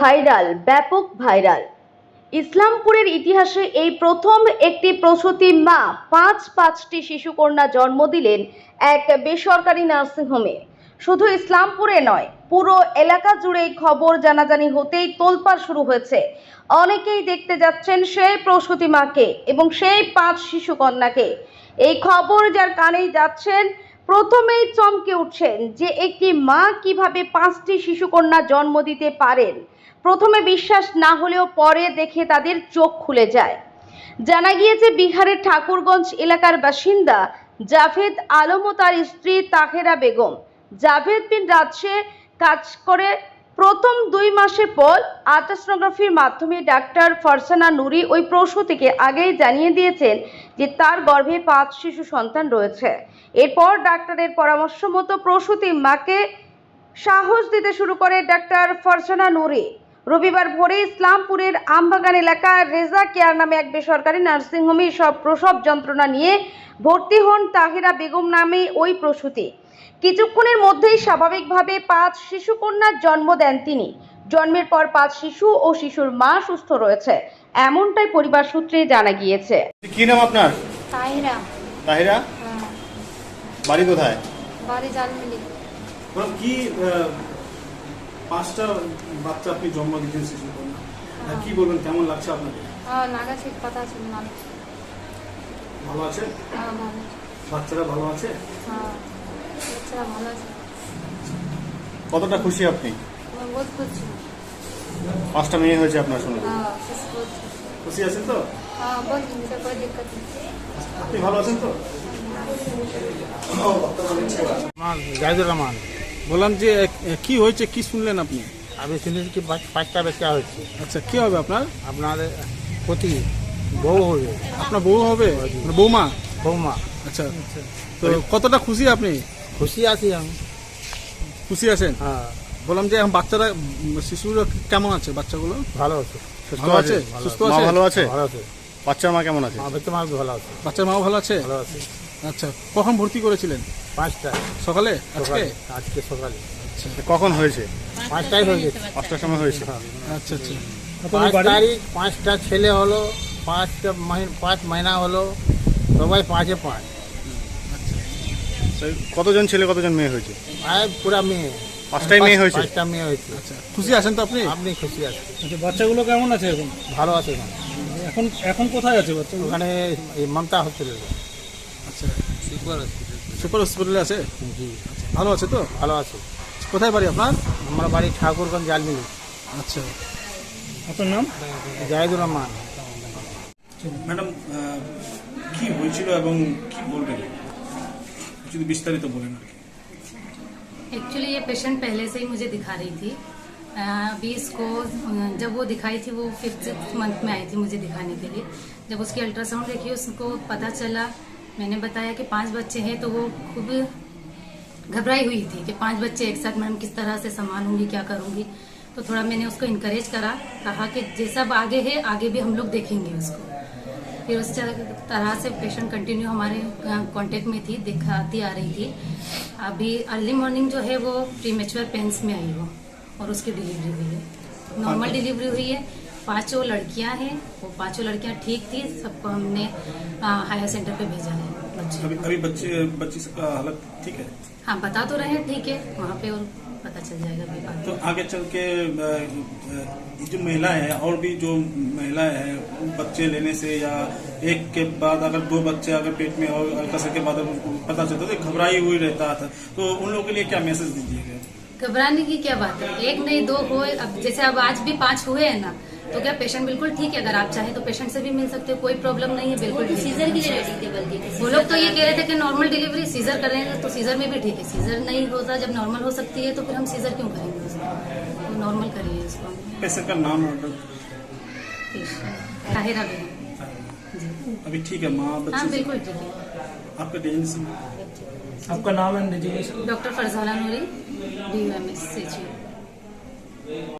Viral, ব্যাপক viral. ইসলামপুরের ইতিহাসে এই প্রথম একটি প্রসূতি মা পাঁচ পাঁচটি শিশুকন্যা জন্ম দিলেন এক বেসরকারি নার্সিংহোমে। শুধু ইসলামপুরে নয়, পুরো এলাকা জুড়ে খবর জানাজানি হতেই তোলপাড় শুরু হয়েছে। অনেকেই দেখতে যাচ্ছেন সেই প্রসূতি মাকে এবং সেই পাঁচ শিশু কন্যাকে এই খবর যার কানেই যাচ্ছেন প্রথমেই চমকে উঠছেন যে একটি মা কীভাবে পাঁচটি শিশুকন্যা জন্ম দিতে পারেন। প্রথমে বিশ্বাস না হলেও পরে দেখে তাদের চোখ খুলে যায়। জানা গিয়েছে বিহারের ঠাকুরগঞ্জ এলাকার বাসিন্দা জাভেদ আলম ও তার স্ত্রী তাহেরা বেগম। জাভেদ বিন রাজশে কাজ করে প্রথম দুই মাসের পর আল্ট্রাসোনোগ্রাফির মাধ্যমে ডাক্তার ফরসানা নুরি ওই প্রসূতিকে আগেই জানিয়ে দিয়েছেন যে তার গর্ভে পাঁচ শিশু সন্তান রয়েছে। এরপর ডাক্তারের পরামর্শ মতো প্রসূতি মাকে সাহস দিতে শুরু করে ডাক্তার ফরসানা নুরি। রবিবার ভোরে ইসলামপুরের আমবাগান এলাকার রেজা কেয়ার নামে এক বেসরকারি নার্সিংহোমে সব প্রসব যন্ত্রণা নিয়ে ভর্তি হন তাহিরা বেগম নামে ওই প্রসূতি। কিছুক্ষণের মধ্যেই স্বাভাবিকভাবে পাঁচ শিশুকন্যার জন্ম দেন তিনি। জন্মের পর পাঁচ শিশু ও শিশুর মা সুস্থ রয়েছে এমনটাই পরিবার সূত্রে জানা গিয়েছে। কি নাম আপনার? তাহিরা। তাহিরা? হ্যাঁ। বাড়ি কোথায়? বাড়ি জালমিলি। ম্যাডাম কি পাঁচটা বাচ্চা আপনি জন্ম দিতেন শিশু কন্যা আর কি বলবেন কেমন লাগছে আপনাকে হ্যাঁ লাগা ঠিক কথা না ভালো আছে? হ্যাঁ ভালো বাচ্চারা ভালো আছে? হ্যাঁ। আছে কতটা খুশি আপনি? পাঁচটা মেয়ে হয়েছে আপনার সঙ্গে। খুশি আছেন তো? আপনি ভালো আছেন তো? জাহিদুর রহমান বললাম যে কি হয়েছে কি শুনলেন আপনি? আমি শুনেছি কি পাঁচটা বেচা হয়েছে। আচ্ছা কি হবে আপনার? আপনার ক্ষতি বউ হবে। আপনার বউ হবে? বৌমা বৌমা আচ্ছা তো কতটা খুশি আপনি? খুশি আছি আমি। খুশি আছেন? হ্যাঁ। বললাম যে এখন বাচ্চারা শিশুরা কেমন আছে বাচ্চাগুলো? ভালো আছে। ভালো আছে? সুস্থ আছে? ভালো আছে? ভালো আছে। বাচ্চার মা কেমন আছে? মা বাচ্চা মা ভালো আছে। বাচ্চার মাও ভালো আছে? ভালো আছে। আচ্ছা কখন ভর্তি করেছিলেন? পাঁচটা সকালে? আজকে সকালে আজকে? সকালে। কখন হয়েছে? পাঁচটাই হয়ে গেছে পাঁচটার সময় হয়েছে। আচ্ছা আচ্ছা। পাঁচ তারিখ পাঁচটা ছেলে হলো পাঁচটা পাঁচ মহিনা হলো সবাই পাঁচে পাঁচ। কতজন ছেলে কতজন মেয়ে হয়েছে? পুরা মেয়ে। পাঁচটাই মেয়ে হয়েছে? পাঁচটা মেয়ে হয়েছে। আচ্ছা খুশি আছেন তো আপনি? আপনি খুশি আছেন। আচ্ছা বাচ্চাগুলো কেমন আছে এখন? ভালো আছে এখন। এখন এখন কোথায় আছে বাচ্চাগুলো? ওখানে এই মমতা হসপিটাল আচ্ছা সুপার হসপিটালে আছে? জি। ভালো আছে তো? ভালো আছে। কোথায় বাড়ি আপনার? আমার বাড়ি ঠাকুরগঞ্জ জালমিলি আচ্ছা। আপনার নাম? জাহিদুর রহমান। ম্যাডাম কি হয়েছিল এবং কি বলবেন? যদি বিস্তারিত বলেন আর কি एक्चुअली ये पेशेंट पहले से ही मुझे दिखा रही थी अ, अभी इसको अ, जब वो दिखाई थी वो फिफ्थ मंथ में आई थी मुझे दिखाने के लिए जब उसकी अल्ट्रासाउंड देखी उसको पता चला मैंने बताया कि पांच बच्चे हैं तो वो खूब घबराई हुई थी कि पांच बच्चे एक साथ मैम किस तरह से संभालूंगी क्या करूंगी तो थोड़ा मैंने उसको इनकरेज करा कहा कि जैसा अब आगे है आगे भी हम लोग देखेंगे उसको फिर उस तरह से पेशेंट कंटिन्यू हमारे कांटेक्ट में थी दिखाती आ रही थी। अभी अर्ली मॉर्निंग जो है वो प्रीमेचुअर पेंस में आई वो और उसकी डिलीवरी हुई है। नॉर्मल डिलीवरी हुई है। पाँचों लड़कियाँ हैं वो पाँचों लड़कियाँ ठीक थी सबको हमने हायर सेंटर पे भेजा है। बच्चे अभी अभी बच्चे बच्ची हालत ठीक है? हाँ बता तो रहे हैं ठीक है वहाँ पे और पता चल जाएगा विवाद तो आगे चल के जो महिलाएँ हैं और भी जो महिलाएँ हैं बच्चे लेने से या एक के बाद अगर दो बच्चे अगर पेट में और अल्ट्रासाउंड के बाद पता चलता तो घबराई हुई रहता था तो उन लोगों के लिए क्या मैसेज दीजिएगा? घबराने की क्या बात है? एक नहीं दो हो अब जैसे अब आज भी पाँच हुए हैं ना तो क्या पेशेंट बिल्कुल ठीक है? अगर आप चाहें तो पेशेंट से भी मिल सकते हो कोई प्रॉब्लम नहीं है बिल्कुल सीजर के लिए रेडी थे बल्कि। वो लोग तो ये कह रहे थे कि नॉर्मल डिलीवरी सीजर करेंगे तो सीजर में भी ठीक है। सीजर नहीं होता जब नॉर्मल हो सकती है तो फिर हम सीजर क्यों करेंगे उसको? तो नॉर्मल करिए उसको। पेशेंट का नाम ताहिरा बेगम अभी ठीक है माँ हाँ बिल्कुल ठीक है। आपका आपका नाम है doctor Farzana Noori D M S